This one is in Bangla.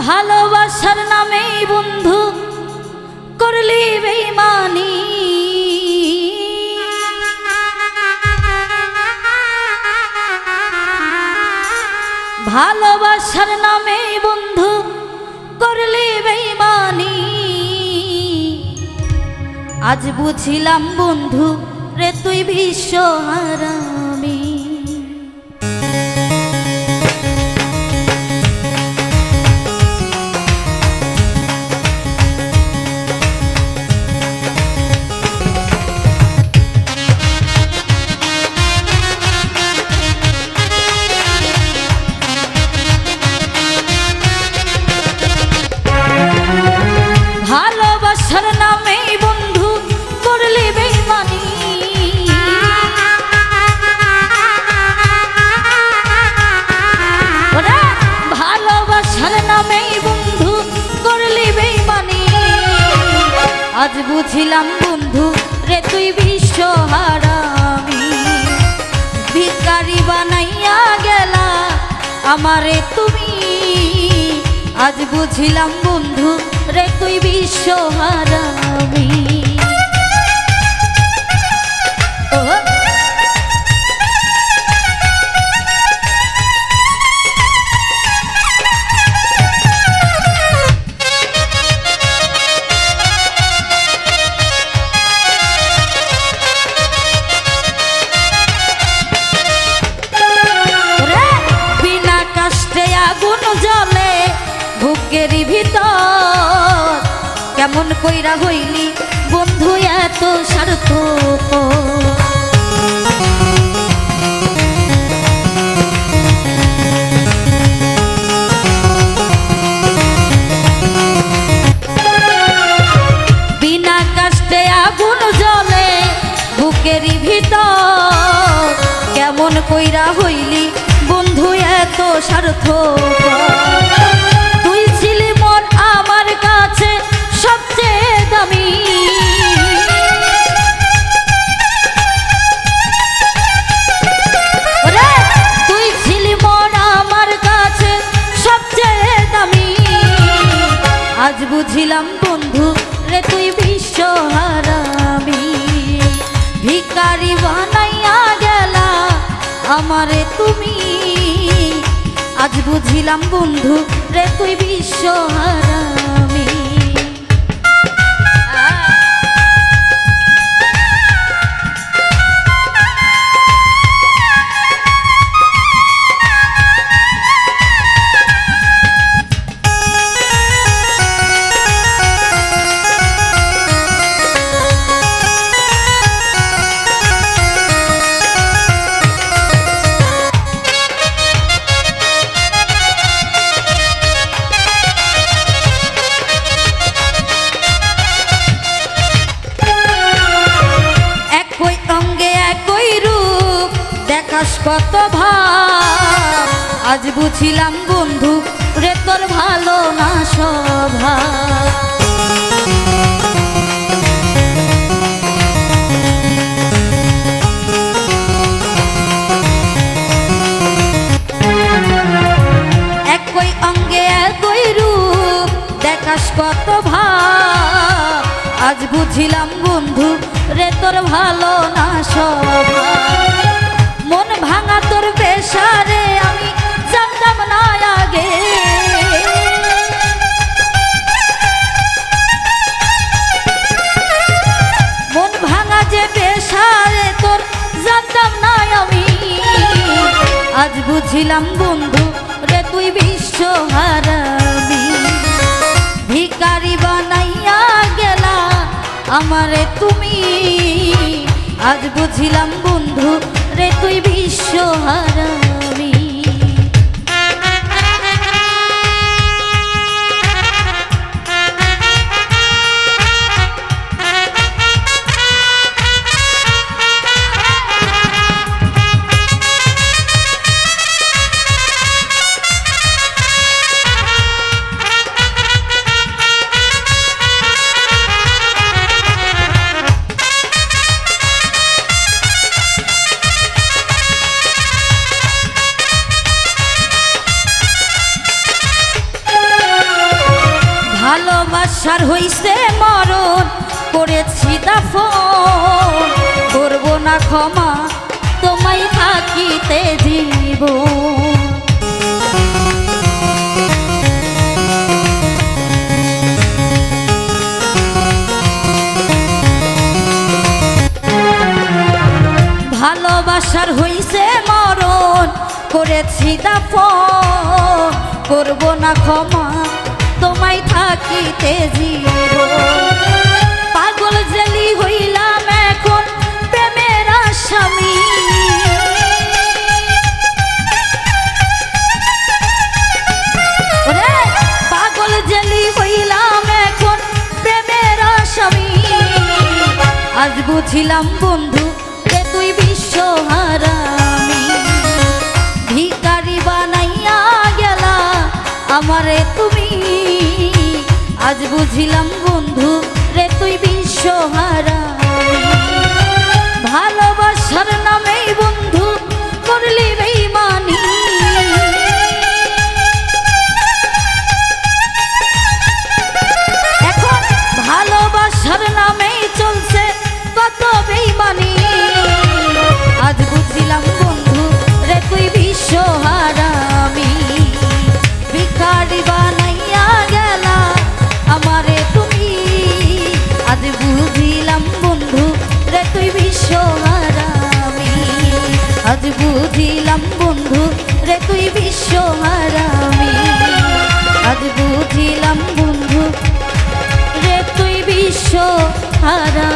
ভালোবাসার নামেই বন্ধু করলি বেমানি ভালোবাসার নামেই বন্ধু করলি বেমানি আজ বুঝিলাম বন্ধু রে তুই বিশ্ব আজ বুঝিলাম বন্ধু রে, তুই বিশ্ব হারামি ভিকারি বানাইয়া গেলা আমারে তুমি। আজ বুঝিলাম বন্ধু রে, তুই বিশ্ব হারামি কেমন কইরা হইলি? বন্ধু, এত স্বার্থ বিনা আগুন বুকেরই ভিতর। কেমন কইরা হইলি? বন্ধু, এত স্বার্থ বুঝিলাম বন্ধু রে, তুই বিশ্ব হারামি ভিকারি বানাইয়া গেলা আমারে তুমি। আজ বুঝিলাম বন্ধু রে, তুই বিশ্ব কত ভাব। আজ বুঝিলাম বন্ধু, রে তোর ভালো না স্বভাব। একই অঙ্গে, একই রূপ, দেখাস কত ভাব। আজ বুঝিলাম বন্ধু, রে তোর ভালো না ভাঙা তোর আমি জানতাম না আগে। মন ভাঙা যে পেশারে তোর জানতাম না আমি। আজ বুঝিলাম বন্ধু রে, তুই বিশ্ব হারাবি ভিকারি বানাইয়া গেলা আমারে তুমি। আজ বুঝিলাম বন্ধু রে, তুই বিশ্ব হারাবি ভালোবাসার হইছে মরণ, করেছি দাফন। করব না ক্ষমা, তোমায় থাকিতে জীবন ভালোবাসার হইছে মরণ, করেছি দাফন। করব না ক্ষমা তোমায় থাকিতে জীবন পাগল জেলি হইলাম এখন প্রেমের আসামি। পাগল জেলি হইলাম এখন প্রেমের আসামি। আজ বুঝিলাম বন্ধু যে তুই বিশ্ব হারামি ভিকারি বানাইয়া গেলা আমারে আজ বুঝিলাম বুঝিলাম বন্ধু রে তুই বিশ্ব হারামি আজ বুঝিলাম বন্ধু রে তুই বিশ্ব হারা